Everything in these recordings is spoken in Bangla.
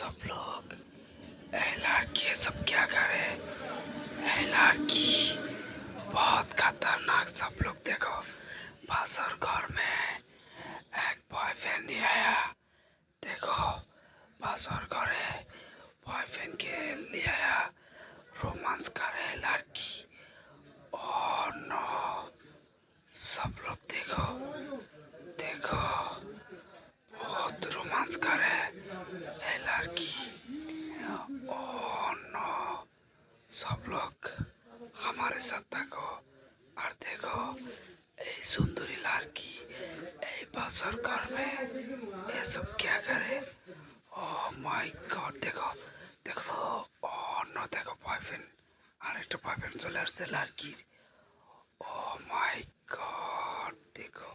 सब लोग। लड़की सब क्या करे? लड़की, बहुत खतरनाक सब लोग देखो। बासर घर में एक बॉयफ्रेंड नहीं आया। देखो, बस और घर है। बॉयफ्रेंड के लिए आया। रोमांस करे সব লোক हमारे साथ থাকো আর দেখো, এই সুন্দরী লড়কি এই বছর ঘর মে এসব क्या করে? ও মাই গড, দেখো দেখো অন্য দেখো বয়ফ্রেন্ড আর একটা বয়ফ্রেন্ড চলে আসছে লড়কির ও মাই গড, দেখো,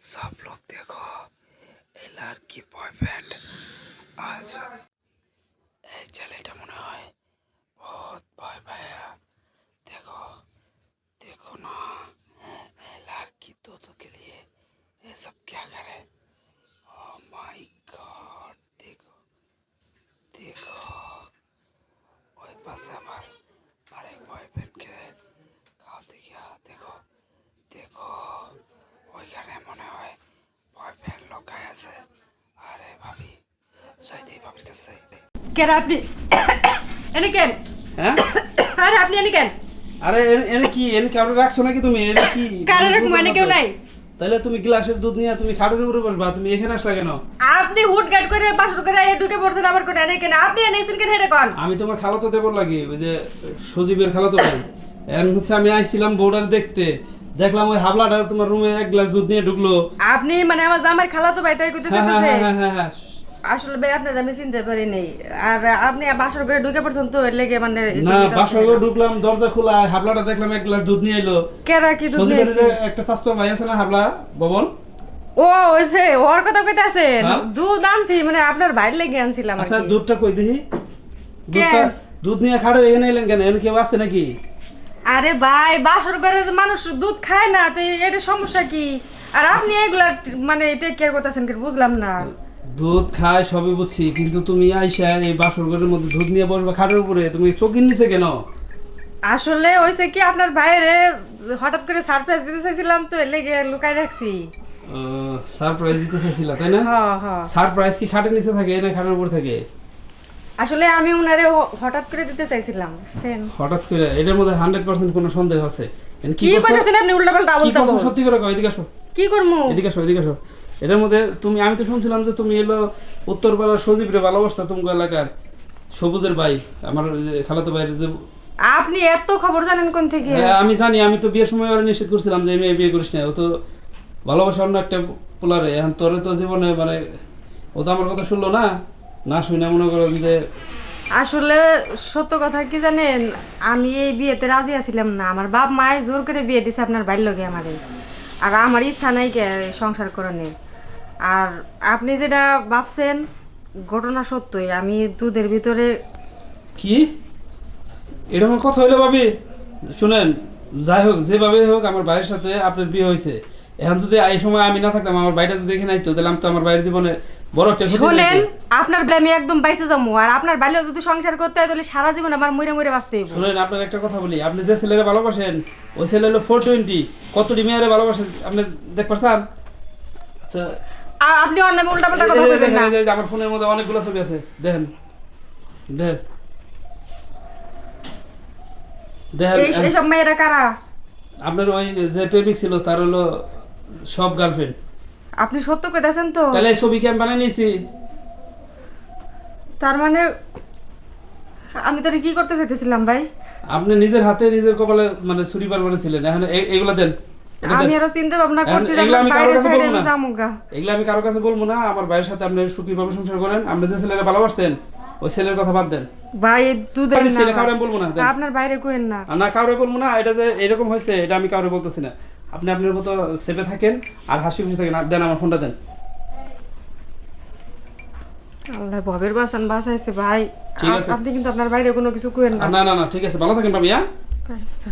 সব লোক, দেখো, এই লড়কি বয়ফ্রেন্ড আচ্ছা এই ছেলেটা আকারে ও মাই গড দেখো দেখো। ওই পাশে আমার আরেক বয়ফ্রেন্ডকে খাওয়াতে গিয়া দেখো দেখো ওইখানে মনে হয় বয়ফ্রেন্ড লোকায় আছে। আরে ভাবি চাইতে ভাবির কাছে কেন আপনি? এনে কেন? হ্যাঁ? আরে আপনি এনে কেন? আরে এনে কি এনে কারোর রাখছো নাকি তুমি? এনে কি কারোর রাখব কেউ নাই। তাহলে তুমি গ্লাসের দুধ নিয়ে তুমি খাটের উপরে বসবা তুমি এখানে আসলা কেন? আপনি হুট গাট করে বাসর করে এই ঢুকে পড়ছেন আবার কোন এনে কেন? আপনি এনেছেন কেন? হেডে কোন? আমি তোমার খালাতো দেবর লাগি ওই যে সজীবের খালাতো ভাই। এখন হচ্ছে আমি আইছিলাম বর্ডার দেখতে দেখলাম ওই হাবলাটা তোমার রুমে এক গ্লাস দুধ নিয়ে ঢুকলো। আপনি মানে আমার জামার খালা তো ভাই তাই কইতে হ্যাঁ হ্যাঁ হ্যাঁ হ্যাঁ হ্যাঁ। আসলে ভাই আপনার আমি চিনতে পারি নাই। আর আপনি বাসর করে ঢুকে পড়ছেন তো এর লেগে মানে না বাসর ঢুকলাম দরজা খোলা হাবলাটা দেখলাম এক গ্লাস দুধ নিয়ে এলো। কেরা কি দুধ নিয়েছে? একটা স্বাস্থ্য ভাই আছে না হাবলা ববন? ও ওইছে ওর কথা কইতে আছেন হ্যাঁ? দুধ আনছি মানে আপনার বাইরে লেগে আনছিলাম আচ্ছা দুধটা কই দেখি দুধটা দুধ নিয়ে খাড়ে এখানে এলেন কেন? এখানে কেউ আসছে নাকি? আরে ভাই বাসর তো মানুষ দুধ খায় না তো এটা সমস্যা কি? আর আপনি এগুলা মানে এটা কেয়ার করতেছেন কি? বুঝলাম না। দুধ খায় সবই বুঝছি কিন্তু তুমি আইসা এই বাসর ঘরের মধ্যে দুধ নিয়ে বসবা খাটের উপরে তুমি চোখের নিচে কেন? আসলে হয়েছে কি আপনার বাইরে হঠাৎ করে সারপ্রাইজ দিতে চাইছিলাম তো এর লেগে লুকাই রাখছি। সারপ্রাইজ দিতে চাইছিলা তাই না? হ্যাঁ হ্যাঁ। সারপ্রাইজ কি খাটের নিচে থাকে না খাটের উপর থাকে? আসলে আমি উনারে হঠাৎ করে দিতে চাইছিলাম বুঝছেন? হঠাৎ করে এটার মধ্যে হান্ড্রেড পার্সেন্ট কোনো সন্দেহ আছে? কি? কইতেছেন আপনি? উল্টা পাল্টা কি বলতে সত্যি করে কও এদিকে আসো। কি করমু? এদিকে আসো এদিকে আসো। এটার মধ্যে তুমি আমি তো শুনছিলাম যে তুমি এলো উত্তরপাড়ার সজীব রে ভালোবাসতা তুমি এলাকার সবুজের ভাই আমার খালাতো ভাইয়ের যে আপনি এত খবর জানেন কোন থেকে? হ্যাঁ, আমি জানি আমি তো বিয়ের সময় ওরা নিষেধ করছিলাম যে মেয়ে বিয়ে করিস না ও তো ভালোবাসা অন্য একটা পোলারে এখন তোরে তো জীবনে মানে ও তো আমার কথা শুনলো না না শুনে মনে করেন যে আসলে সত্য কথা কি জানেন? আমি এই বিয়েতে রাজি আছিলাম না আমার বাপ মায়ে জোর করে বিয়ে দিছে আপনার বাড়ির লগে আমারে। আর আমার ইচ্ছা নাই কে সংসার করণের আর আপনি যেটা ভাবছেন ঘটনা সত্যই। আমি দুধের ভিতরে কি? এরকম কথা হইল ভাবি? শুনেন যাই হোক যেভাবে হোক আমার ভাইয়ের সাথে আপনার বিয়ে হয়েছে এখন যদি এই সময় আমি না থাকতাম আমার বাইরে যদি এখানে আসতো তাহলে আমি তো আমার বাইরের জীবনে বড় একটা ক্ষতি শোনেন আপনার বলে আমি একদম বাইসে যাব আর আপনার বাইলেও যদি সংসার করতে হয় তাহলে সারা জীবন আমার মরে মরে বাঁচতে হইব। শুনেন আপনার একটা কথা বলি আপনি যে ছেলেরা ভালোবাসেন ওই ছেলে হলো ফোর টোয়েন্টি কতটি মেয়েরা ভালোবাসেন আপনি দেখ পারছেন? আচ্ছা আ- আপনি অন্য উল্টা পাল্টা কথা বলবেন না। এই যে আমার ফোনের মধ্যে অনেকগুলো ছবি আছে। দেখেন। দেখেন দেখেন এই এইসব মেয়েরা কারা? আপনার ওই যে প্রেমিক ছিল তার হলো সব গার্লফ্রেন্ড আপনি সত্য কইতেছেন তো? তাহলে ছবি কি আমি বানিয়ে নিয়েছি? তার মানে আমি তোরে কি করতে চাইতেছিলাম ভাই? আপনি নিজের হাতে নিজের কপালে মানে ছুরি বার করেছিলেন এখন এগুলা দেন। আমি আরও চিন্তা ভাবনা করছি যে আমি বাইরে সাইডে আমি। যামুগা। এগুলো আমি কারও কাছে বলব না আমার ভাইয়ের সাথে আপনি সুখীভাবে সংসার করেন। আপনি যে ছেলেরা ভালোবাসতেন ওই ছেলের কথা বাদ দেন। ভাই দুধের না ছেলে কাউরে বলব না আপনার বাইরে কোয়েন না। না কাউরে বলব না এটা যে এরকম হয়েছে এটা আমি কাউরে বলতেছি না। আপনি আপনার মতো সেভে থাকেন আর হাসি খুশি থাকেন। আর দেন আমার ফোনটা দেন। আল্লাহ ভবের বাসান বাসাইছে ভাই। আপনি কিন্তু আপনার বাইরে কোনো কিছু কোয়েন না। না না না ঠিক আছে ভালো থাকেন ভাবি হ্যাঁ? আচ্ছা।